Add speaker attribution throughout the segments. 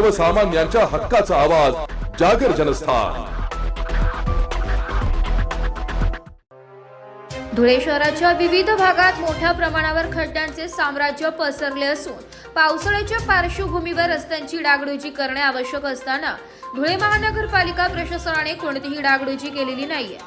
Speaker 1: सर्वसामान्यांच्या हक्काचा आवाज जागर जनस्थान.
Speaker 2: धुळे शहराच्या विविध भागात मोठ्या प्रमाणावर खड्ड्यांचे साम्राज्य पसरले असून पावसाळ्याच्या पार्श्वभूमीवर रस्त्यांची डागडुजी करणे आवश्यक असताना धुळे महानगरपालिका प्रशासनाने कोणतीही डागडुजी केलेली नाहीये.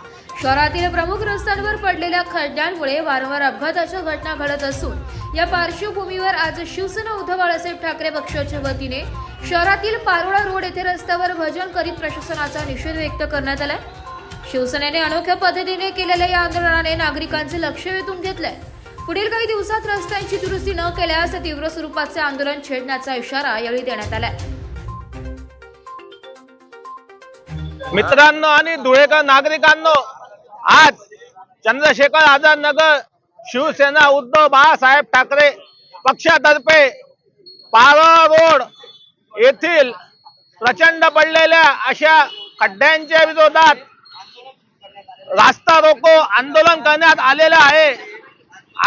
Speaker 2: शहरातील प्रमुख रस्त्यांवर पडलेल्या खड्ड्यांमुळे वारंवार अपघाताच्या घटना घडत असून या पार्श्वभूमीवर आज शिवसेना उद्धव बाळासाहेब ठाकरे पक्षाच्या वतीने शहरातील पारोळा रोड येथे रस्त्यावर भजन करीत प्रशासनाचा निषेध व्यक्त करण्यात आलाय. शिवसेनेने अनोख्या पद्धतीने केलेल्या या आंदोलनाने नागरिकांचे लक्ष वेधून घेतलंय. पुढील काही दिवसात रस्त्यांची दुरुस्ती न केल्यास तीव्र स्वरूपाचे आंदोलन छेडण्याचा इशारा यावेळी देण्यात आलाय.
Speaker 3: मित्रांनो आणि धुळेकर नागरिकांनो आज चंद्रशेखर आझाद नगर शिवसेना उद्धव बाळासाहेब ठाकरे पक्षातर्फे पारळ रोड येथील प्रचंड पडलेल्या अशा खड्ड्यांच्या विरोधात रास्ता रोको आंदोलन करण्यात आलेलं आहे.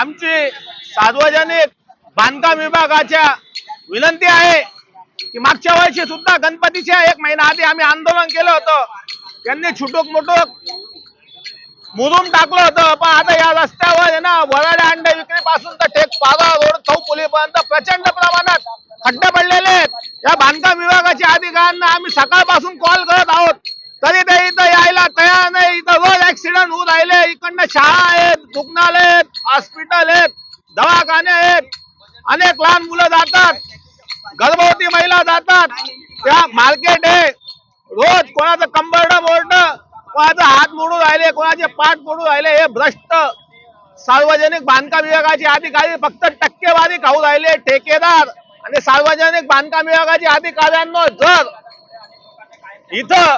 Speaker 3: आमची सार्वजनिक बांधकाम विभागाच्या विनंती आहे की मागच्या वर्षी सुद्धा गणपतीच्या एक महिना आधी आम्ही आंदोलन केलं होतं. त्यांनी छुटूक मुटूक मुरुम टाकलं होतं. पण आता या रस्त्यावर आहे ना वराडे अंडे विक्री पासून तर ठेक पारा रोड चौपुलीपर्यंत प्रचंड प्रमाणात खड्डे पडलेले आहेत. या बांधकाम विभागाच्या अधिकाऱ्यांना आम्ही सकाळपासून कॉल करत आहोत. तरी ते इथं यायला तयार नाही. इथं रोज ऍक्सिडेंट होऊन राहिले. इकडनं शाळा आहेत रुग्णालय आहेत हॉस्पिटल आहेत दवाखाने आहेत. अनेक लहान मुलं जातात. गर्भवती महिला जातात. त्या मार्केट आहे. रोज कोणाचं कंबरडं बोर्ड कोणाचा हात मोडून राहिले कोणाचे पाठ मोडून राहिले हे भ्रष्ट. सार्वजनिक बांधकाम विभागाचे अधिकारी फक्त टक्केवारी खाऊ राहिले ठेकेदार. आणि सार्वजनिक बांधकाम विभागाच्या अधिकाऱ्यांना जर इथं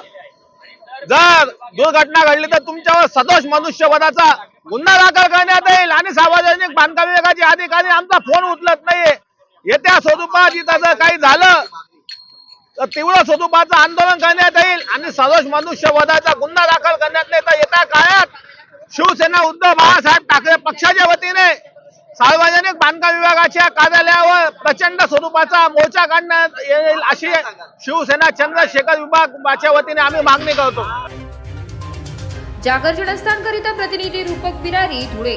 Speaker 3: जर दुर्घटना घडली तर तुमच्यावर सदोष मनुष्यवधाचा गुन्हा दाखल करण्यात येईल. आणि सार्वजनिक बांधकाम विभागाचे अधिकारी आमचा फोन उचलत नाहीये. येत्या स्वरूपात इथं जर काही झालं तेवढा तीव्र स्वरूपाचं आंदोलन करण्यात येईल आणि सदोष मनुष्यवधाचा गुन्हा दाखल करण्यात येईल तर येत्या काळात शिवसेना उद्धव बाळासाहेब ठाकरे पक्षाच्या वतीने सार्वजनिक बांधकाम विभागाच्या कार्यालयावर प्रचंड स्वरूपाचा मोर्चा काढण्यात येईल अशी शिवसेना चंद्रशेखर विभागाच्या वतीने आम्ही मागणी करतो.
Speaker 2: जागर जनस्थानकरिता प्रतिनिधी रूपक बिरारी धुळे.